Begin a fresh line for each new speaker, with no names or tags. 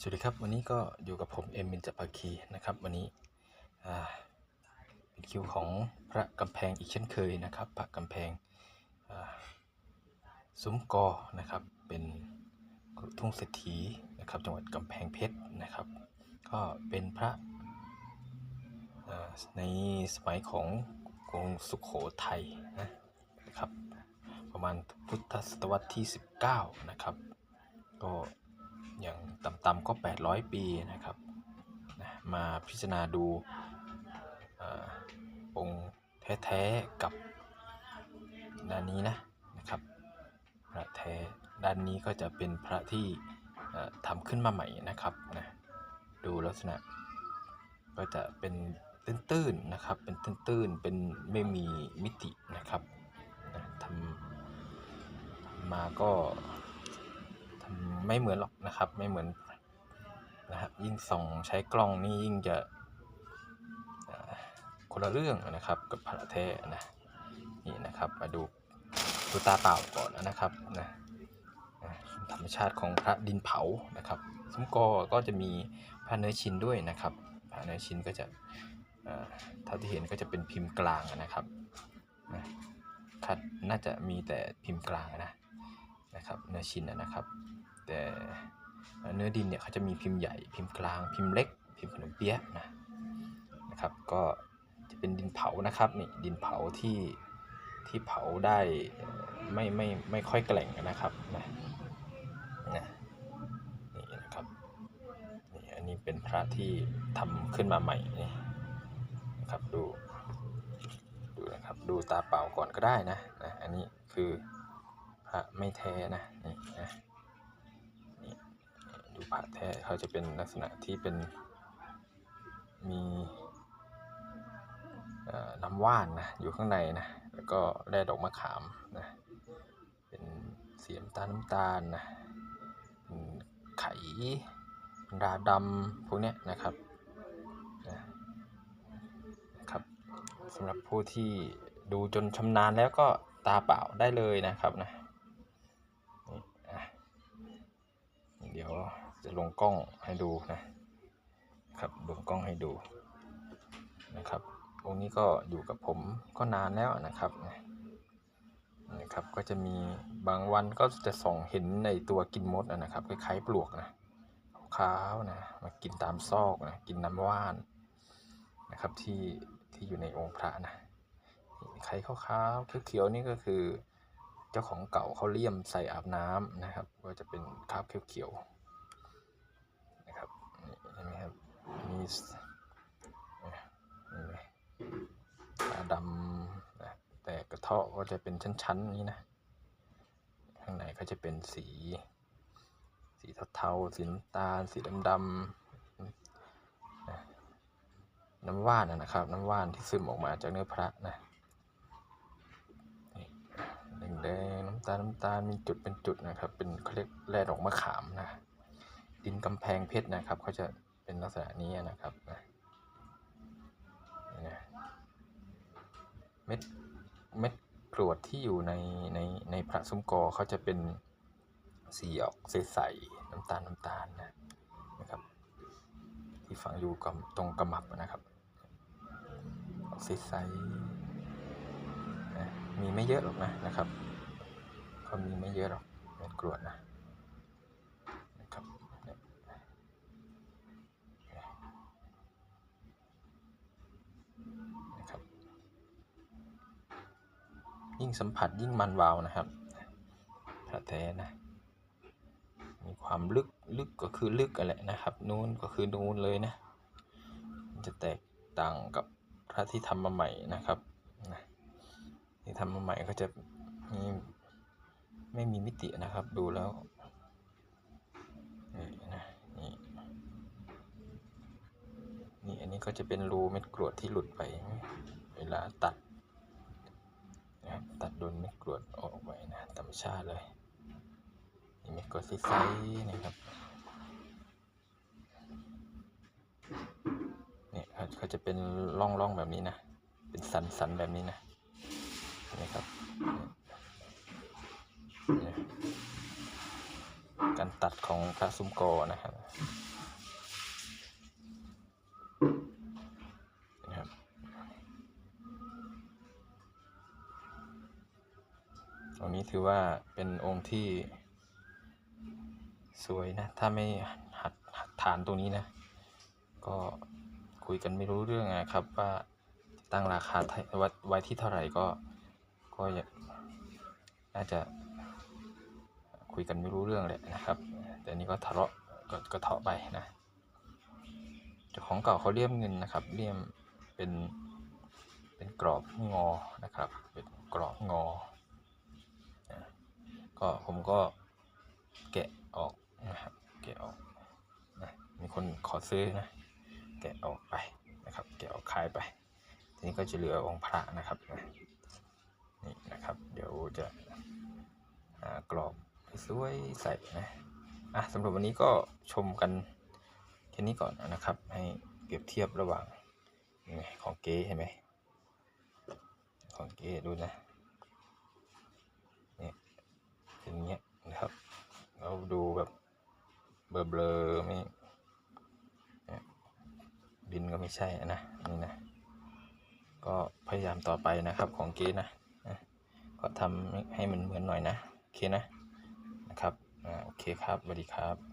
สวัสดีครับ วันนี้ก็อยู่กับผมเอ็มมินจัปาคีนะครับ วันนี้เป็นคิวของพระกำแพงอีกเช่นเคยนะครับ พระกำแพงซุ้มกอนะครับ เป็นทุ่งเศรษฐีนะครับจังหวัดกำแพงเพชรนะครับ ก็เป็นพระในสมัยของกรุงสุขโขทัยนะนะครับ ประมาณพุทธศตวรรษที่ 19 นะครับ ก็ อย่างต่ำๆก็ 800 ปีนะครับนะมาพิจารณาดูองค์แท้ๆกับด้านนี้นะนะครับพระแท้ด้านนี้ก็จะเป็นพระที่ทำขึ้นมาใหม่นะครับนะดูลักษณะก็จะเป็นตื้นๆนะครับ เป็นตื้นๆ เป็นไม่มีมิตินะครับนะทำมาก็ ไม่เหมือนหรอกนะครับ ไม่เหมือนนะครับยิ่งส่องใช้กล้องนี่ยิ่งจะคนละเรื่องนะครับกับพระแท้นะนี่นะครับมาดูดูตาเปล่าก่อนนะครับนะธรรมชาติของพระดินเผานะครับซุ้มกอก็จะมีพระเนื้อชิ้นด้วยนะครับพระเนื้อชิ้นก็จะอ่าท่าที่เห็นก็จะเป็นพิมพ์กลางนะครับนะคัดน่าจะมีแต่พิมพ์กลางนะ นะครับเนื้อชิ้นนะครับ แต่เนื้อดินเนี่ยเขาจะมีพิมพ์ใหญ่พิมพ์กลางพิมพ์เล็ก พิมพ์ขนมเปี๊ยะนะนะครับ ก็จะเป็นดินเผานะครับนี่ดินเผาที่ที่เผาได้เอ่ไม่ไม่ไม่ค่อยแกร่งนะครับนะนะนี่นะครับนี่อันนี้เป็นพระที่ทำขึ้นมาใหม่นี่นะครับดูดูนะครับดูตาเปล่าก่อนก็ได้นะนะอันนี้คือ พระไม่แท้นะนี่นะนี่ดูพระแท้เขาจะเป็นลักษณะที่เป็นมีน้ำว่านนะอยู่ข้างในนะแล้วก็แร่ดอกมะขามนะเป็นเสีน้ำตาน้ำตาลนะไข่ราดำพวกเนี้ยนะครับนะครับสำหรับผู้ที่ดูจนชำนาญแล้วก็ตาเปล่าได้เลยนะครับนะนี่อะ เดี๋ยวจะ ลงกล้องให้ดูนะครับลงกล้องให้ดูนะครับองค์นี้ก็อยู่กับผมก็นานแล้วนะครับนะครับก็จะมีบางวันก็จะส่องเห็นในตัวกินมดนะครับคล้ายๆปลวกนะขาวๆนะมากินตามซอกนะกินน้ำว่านนะครับที่ที่อยู่ในองค์พระนะไข่ขาวๆเขียวๆนี่ก็คือ เจ้าของเก่าเขาเลี่ยมใส่อาบน้ำนะครับ ก็จะเป็นคราบเขียวๆ เห็นไหมครับมีสตาดำแต่กระเทาะก็จะเป็นชั้นๆนี้นะข้างในก็จะเป็นสี สีเทาๆสีน้ำตาล สีดำๆนะน้ำว่านนะนะครับ น้ำว่านที่ซึมออกมาจากเนื้อพระนะแดงๆน้ำตาลน้ำตาลมีจุดเป็นจุดนะครับ เป็นเขาเรียกแร่ดอกมะขามนะดินกำแพงเพชรนะครับเขาจะ เป็นลักษณะนี้นะครับนะเม็ดเม็ดกรวดที่อยู่ในในในพระซุ้มกอเขาจะเป็นสีออกใสๆน้ำตาลน้ำตาลนะนะครับ ที่ฝังอยู่กับตรงกระหมับนะครับ ออกใสๆนะมีไม่เยอะหรอกนะนะครับก็มีไม่เยอะหรอกเม็ดกรวดนะนะครับเนี่ยนะครับ ยิ่งสัมผัสยิ่งมันวาวนะครับพระแท้นะ มีความลึกลึกก็คือลึกกันแหละนะครับ นู้นก็คือนู้นเลยนะ จะแตกต่างกับพระที่ทำมาใหม่นะครับนะที่ทำมาใหม่ก็จะมีไม่มีมิตินะครับดูแล้วนี่นะนี่นี่อันนี้ก็จะเป็นรูเม็ดกรวดที่หลุดไป เวลาตัด ตัดโดนเม็ดกรวดออกไปนะธรรมชาติเลยนี่เม็ดกรวดใสๆนะครับเนี่ยเขาจะเป็นร่องๆแบบนี้นะ เป็นสันๆแบบนี้นะนะครับการตัดของพระซุ้มกอนะครับ องค์นี้ถือว่าเป็นองค์ที่สวยนะ ถ้าไม่หัดหัดฐานตรงนี้นะ ก็คุยกันไม่รู้เรื่องนะครับ ว่าตั้งราคาไว้ที่เท่าไหร่ก็ก็อยากน่าจะคุยกันไม่รู้เรื่องแหละนะครับ แต่นี้ก็ทะเลาะก็ก็เถาะไปนะเจ้าของเก่าเขาเลี่ยมเงินนะครับ เลี่ยมเป็นเป็นกรอบงอนะครับ เป็นกรอบงอ ก็ผมก็แกะออกนะครับ แกะออกนะมีคนขอซื้อนะ แกะออกไปนะครับ แกะออกขายไป ทีนี้ก็จะเหลือองค์พระนะครับนะนี่นะครับ เดี๋ยวจะหากรอบสวยใส่นะอะสำหรับวันนี้ก็ชมกันแค่นี้ก่อนนะครับ ให้เปรียบเทียบระหว่างของเก๋เห็นไหมของเก๋ดูนะ เนี่ยเป็นอย่างเงี้ยนะครับ เราดูแบบเบลอๆไม่เนี่ยบินก็ ไม่ใช่นะนี่นะ ก็พยายามต่อไปนะครับของเกนะนะก็ทำให้มันเหมือนหน่อยนะโอเคนะนะครับโอเคครับสวัสดีครับ